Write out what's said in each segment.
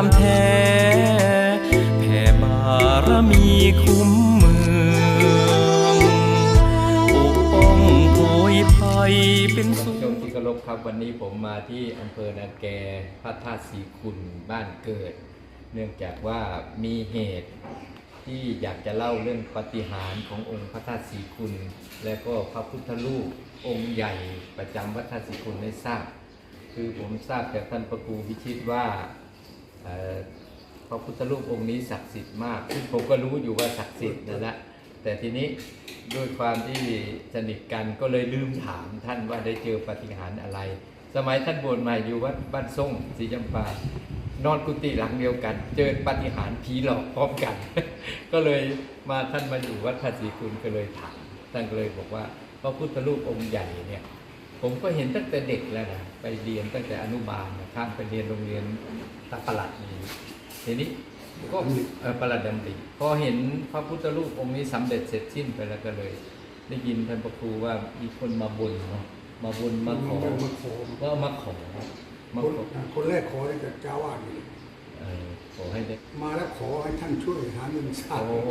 ามแท้แผ่บารมีคุ้มเมืองปกป้องโวยภัยเป็นสุขชมที่เคลรพครับวันนี้ผมมาที่อำเภอนาแกพระธาตุสีคุณบ้านเกิด เนื่องจากว่ามีเหตุที่อยากจะเล่าเรื่องปฏิหารขององค์พระธาตุสีคุณ และก็พระพุทธรูปองค์ใหญ่ประจำวัดธาตุสีคุณได้ทราบ คือผมทราบจากท่านประครูวิชิตว่า พระพุทธรูปองค์นี้ศักดิ์สิทธิ์มากซึ่งผมก็รู้อยู่ว่าศักดิ์สิทธิ์นั่นแหละแต่ทีนี้ด้วยความที่สนิทกันก็เลยลืมถามท่านว่าได้เจอปาฏิหารย์อะไร สมัยท่านบวชใหม่อยู่วัดบ้านส่งศรีจำปานอนกุฏิหลังเดียวกัน เจอปาฏิหารย์ผีหลอกพร้อมกัน ก็เลยมาท่านมาอยู่วัดภาษีคุณก็เลยถามท่านก็เลยบอกว่าพระพุทธรูปองค์ใหญ่เนี่ย ผมก็เห็นตั้งแต่เด็กแล้วนะไปเรียนตั้งแต่อนุบาลนะข้ามไปเรียนโรงเรียนตะประหลัดนี่ทีนี้ก็เอ่อประหลัดดำริพอเห็นพระพุทธรูปองค์นี้สำเร็จเสร็จสิ้นไปแล้วก็เลย ได้ยินท่านพระครูว่ามีคนมาบนเนาะมาบนมาขอมาขอก็มาขอมาคนขอคนแรกขอได้จากเจ้าวาดนี่เออขอให้ได้มาแล้วขอให้ท่านช่วยหาเงินสร้างโอ้โห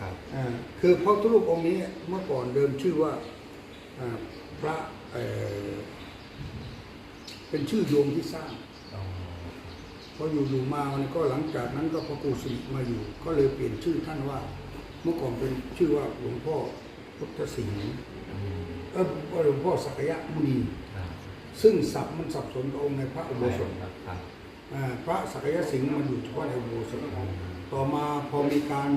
ครับอ่าคือพระพุทธรูปองค์นี้เมื่อก่อนเดิมชื่อว่าอ่าพระ เอ่อเป็นชื่อโยมที่สร้างอ๋อพออยู่อยู่มามันก็หลังจากนั้นก็พระครูสิริมาอยู่ ก็เลยเปลี่ยนชื่อท่านว่า เมื่อก่อนเป็นชื่อว่าหลวงพ่อพุทธสิงห์อืมเออว่าหลวงพ่อสักยะมุนีครับซึ่งศัพท์มันสับสนกับองค์ในพระอุโบสถครับครับอ่าพระสักยสิงห์มันอยู่เฉพาะในอุโบสถต่อมาพอมีการ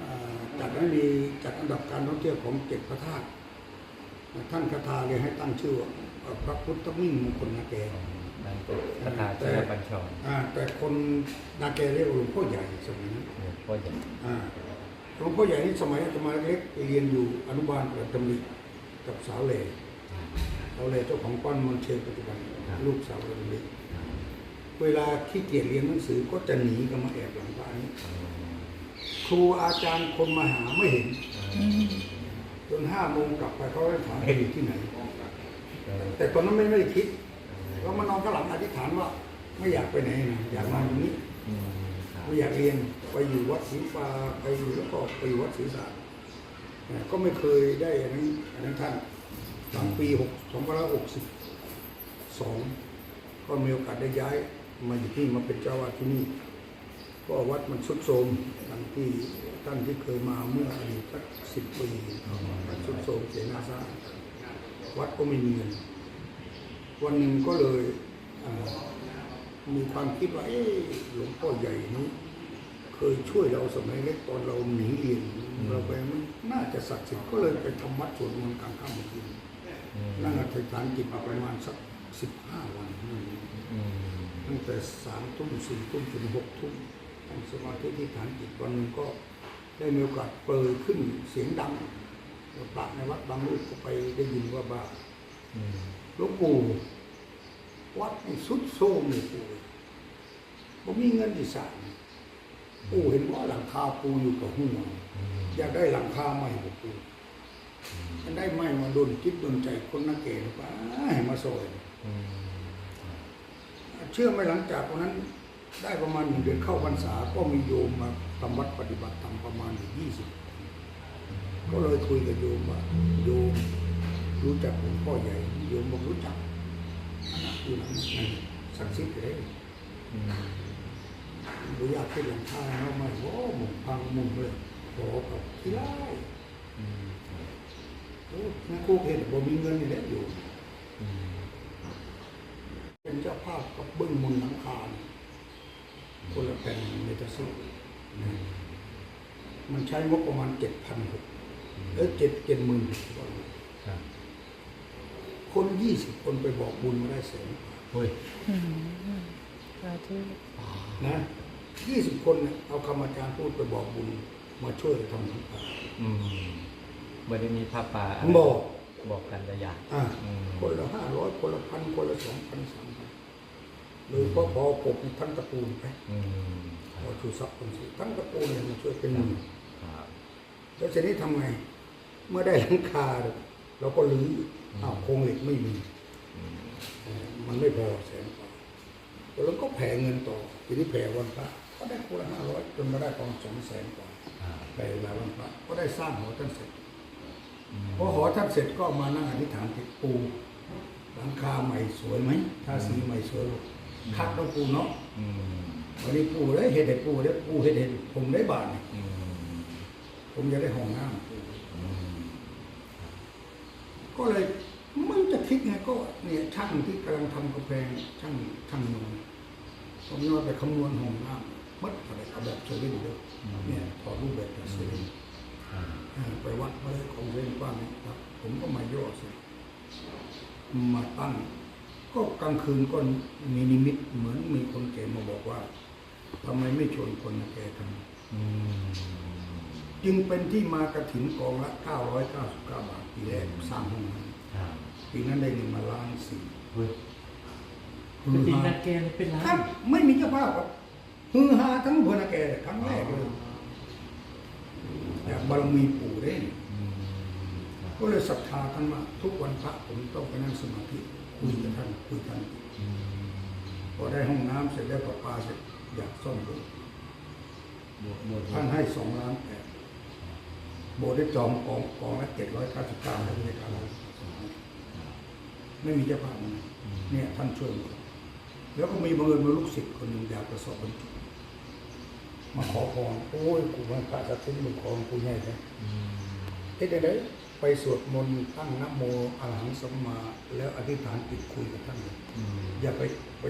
อ่าจัดให้มีจัดอันดับการท่องเที่ยวของเจ็ดพระธาตุ ท่านคาถาเลยให้ตั้งชื่อว่าพระพุทธมิ่งมงคลนาแกนั่นก็คาถาเจ้าบัญชรอ่าแต่คนนาแกเรียกว่าหลวงพ่อใหญ่สมัยนั้นหลวงพ่อใหญ่อ่าหลวงพ่อใหญ่นี่สมัยอาตมาเล็กไปเรียนอยู่อนุบาลกับตำริกับสาวเหล่สาวเหล่เจ้าของปั้นมอนเชลปัจจุบันลูกสาวตำริเวลาขี้เกียจเรียนหนังสือก็จะหนีกันมาแอบหลังบ้านนี้ครูอาจารย์คนมาหาไม่เห็น จนห้าโมงกลับไปเขาให้ถามไปอยู่ที่ไหน แต่ตอนนั้นไม่ไม่ได้คิดเรามานอนข้างหลังอธิษฐานว่า ไม่อยากไปไหนนะอยากนอนตรงนี้อืมครับไม่อยากเรียนไปอยู่วัดศรีฟ้าไปอยู่แล้วก็ไปอยู่วัดศรีสารก็ไม่เคยได้อันนั้นอันนั้นท่านหลังปีหกสองพันหกสิบสองก็มีโอกาสได้ย้ายมาอยู่ที่มาเป็นเจ้าวาดที่นี่ ก็วัดมันสุดโทรมทังที่ท่านที่เคยมาเมื่ออดีตสักสิบปีมันสุดโทรมเสียหน้าซ่านวัดก็ไม่มีเงินวันหนึ่งก็เลยอ่ามีความคิดว่าเอ๊ะหลวงพ่อใหญ่นี้เคยช่วยเราสมัยเล็กตอนเราหนีเรียนเราไปมันน่าจะศักดิ์สิทธิ์ก็เลยไปทำวัดสวดมนต์กลางค่ำกลางคืนอืมนั่งอธิษฐานจิตมาประมาณสักสิบห้าวันอืมตั้งแต่สามทุ่มสี่ทุ่มถึงหกทุ่มตั้ง สมาธิที่ฐานจิตวันหนึงก็ได้มีโอกาสเปิดขึ้นเสียงดังพระในวัดบางรูปก็ไปได้ยินว่าบ้าหลวงปู่วัดนี่สุดโทมเลยปู่ผมมีเงินที่สร้างปู่เห็นว่าหลังคาปูอยู่กับหัวอยากได้หลังคาใหม่กับปู่มันได้ไม้มาดนจิตดนใจคนนักเกณฑ์ไปให้มาซอยเชื่อไหมหลังจากวันนั้น ได้ประมาณหนึ่งเดือนเข้าพรรษาก็มีโยมมาทำวัดปฏิบัติธรรมประมาณยี่สิบก็เลยคุยกับโยมว่าโยมรู้จักหลวงพ่อใหญ่โยมบอกรู้จักนะอยู่นั้นสักสิทธิ์เลยอืมบุญญาติหลังคาแล้วไม่โอ้หมุนพังหมุนเลยขอกับที่ไล่โอ้นักคเห็นบ่มีเงินนี่แหละอยู่ เป็นเจ้าภาพกับเบิ้งมุนหลังคาเนี่ย คนละแผ่นเมตรสิบมันใช้งบประมาณเจ็ดพันหกเออเจ็ดเจ็ดหมื่นครับคนยี่สิบคนไปบอกบุญมาได้แสนเฮ้ยสาธุนะยี่สิบคนเนี่ยเอาคำอาจารย์พูดไปบอกบุญมาช่วยทำหลังคาอืมไม่ได้มีผ้าป่าะไรบอกบอกกันระยะอ่าอืมคนละห้าร้อยคนละพันคนละสองพันสามพัน เลยเพราะพอผมทั้งตระกูลไปอืมคพรัอบชูทรัพย์คนสิทั้งตระกูลเนี่ยมาช่วยเป็นหมื่นครับแล้วทีนี้ทำไง เมื่อได้หลังคาเนี่ยเราก็รื้ออ้าวโครงเหล็กไม่มีเอ่อมันไม่พอแสนกว่าแล้วก็แผ่เงินต่อทีนี้แผ่วันพระก็ได้คนละห้าร้อยจนมาได้ประมาณสองแสนกว่าครับไปเวลาวันพระก็ได้สร้างหอท่านเสร็จอืมพอหอท่านเสร็จก็มานั่งอธิษฐานติดปูหลังคาใหม่สวยไหมทาสีใหม่สวยบ่ คัดต้องปูเนาะอืมวันนี้ปูได้เห็ดให้ปูได้ปูเห็ดเห็ดผมได้บาทนี่อืมผมจะได้ห้องน้ำปูอืมก็เลยไมันจะคิดไงก็เนี่ยช่างที่กำลังทำกำแพงช่างช่างนวลผมนอนไปคำนวณห้องน้ำมัดอะไรเอาแบบเซเว่นเดียวเนี่ยถอดรูปแบบจากเซเว่นครับอ่าไปวัดมาเลยของเซเว่นกว้างนี่ครับผมก็มาย่อเสร็จมาตั้ง ก็กลางคืนก็มีนิมิตเหมือนมีคนแก่มาบอกว่าทำไมไม่ชวนคนมาแก่ทำอืมจึงเป็นที่มากระถินกองละ999 บาทปีแรกสร้างห้องนั้นครับปีนั้นได้เงินมาล้านสี่เฮ้ยฮืเป็นอจริงฮานักแกนเป็นล้าครับนไม่มีเจ้าภาพครับฮือฮาทั้งพนาแกครั้งแรกเลยจากบารมีปู่เด้งอืมครับก็เลยศรัทธาท่านมากทุกวันพระผมต้องไปนั่งสมาธิ คุยกับท่านคุยท่านอืมพอได้ห้องน้ำเสร็จแล้วประปาเสร็จอยากซ่อมโบสถ์บวชบวชท่านให้สองล้านแปดโบสถ์ได้จองกองกองละเจ็ดร้อยเก้าสิบเก้าแล้วไม่ได้การไม่มีเจ้าภาพนะเนี่ยท่านช่วยหมดแล้วก็มีบังเอิญมาลูกศิษย์คนหนึ่งอยากประสบบรรจุมาขอพรโอ้ยกูมันพระสักดิ์มึงขอกูใหญ่เลยอืมเอ๊ะเดี๋ยวได้ ไปสวดมนต์ตั้งนะโมอะระหังสัมมาแล้วอธิษฐานจิตคุยกับท่านเลยอืมอย่าไป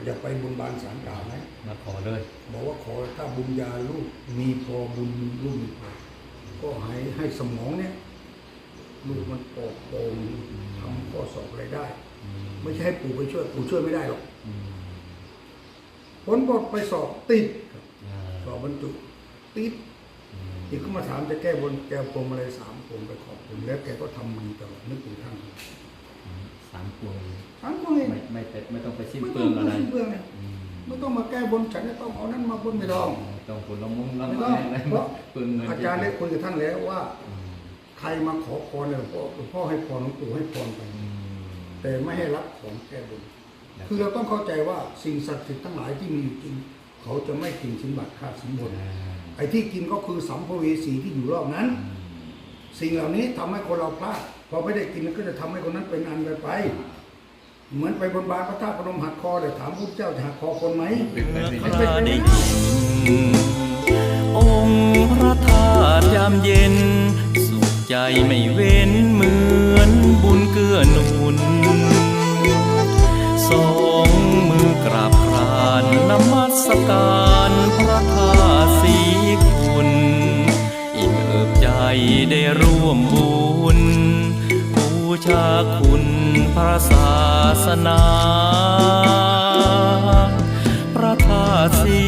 อย่าไปบุญบานสารกล่าวนะมาขอเลย บอกว่าขอถ้าบุญญาลูกมีพอบุญลูกมีพอก็ให้ให้สมองเนี่ยลูกมันโปร่งโปร่งทำข้อสอบอะไรได้อืมไม่ใช่ให้ปู่ไปช่วยปู่ช่วยไม่ได้หรอกอืมผลบทไปสอบติดครับอ่าสอบบรรจุติด อืมอีกก็มาถามจะแก้บนแก้พวงมาลัยสามพวงไปขอบคุณแล้วแกก็ทำดีตลอดนึกถึงท่านสามพวงสามพวงเองไม่ไม่ไปไม่ต้องไปสิ้นไม่เปลืต้อองงอะไรไม่เปลืองเลยอืมไม่ต้องมาแก้บนฉันจะต้องเอานั้นมาบนไม่ต้อง ไม่ต้องผลละมุงละไม่ไม้ต้องอะไรเพราะ เปลืองเงินอาจารย์ได้คุยกับท่านแล้วว่า อืมใครมาขอพรเนี่ยหลวงพ่อหลวงพ่อให้พรหลวงปู่ให้พรไป อืมแต่ไม่ให้รับของแก้บน คือเราต้องเข้าใจว่าสิ่งศักดิ์สิทธิ์ทั้งหลายที่มีอยู่จริง เขาจะไม่กินสินบัตรค่าสินบน อ่า ไอ้ที่กินก็คือสัมภเวสีที่อยู่รอบนั้น สิ่งเหล่านี้ทำให้คนเราพลาดพอไม่ได้กินก็จะทำให้คนนั้นเป็นอันไปไป เหมือนไปบนบานพระธาตุพนมหักคอแต่ถามพระเจ้าจะหักคอคนไหมเมื่อคราได้องค์พระธาตุยามเย็น สุขใจไม่เว้นเหมือนบุญเกื้อหนุนสองมือกราบครานนมัสการ ได้ร่วมบุญบูชาคุณพระศาสนา พระธาตุสี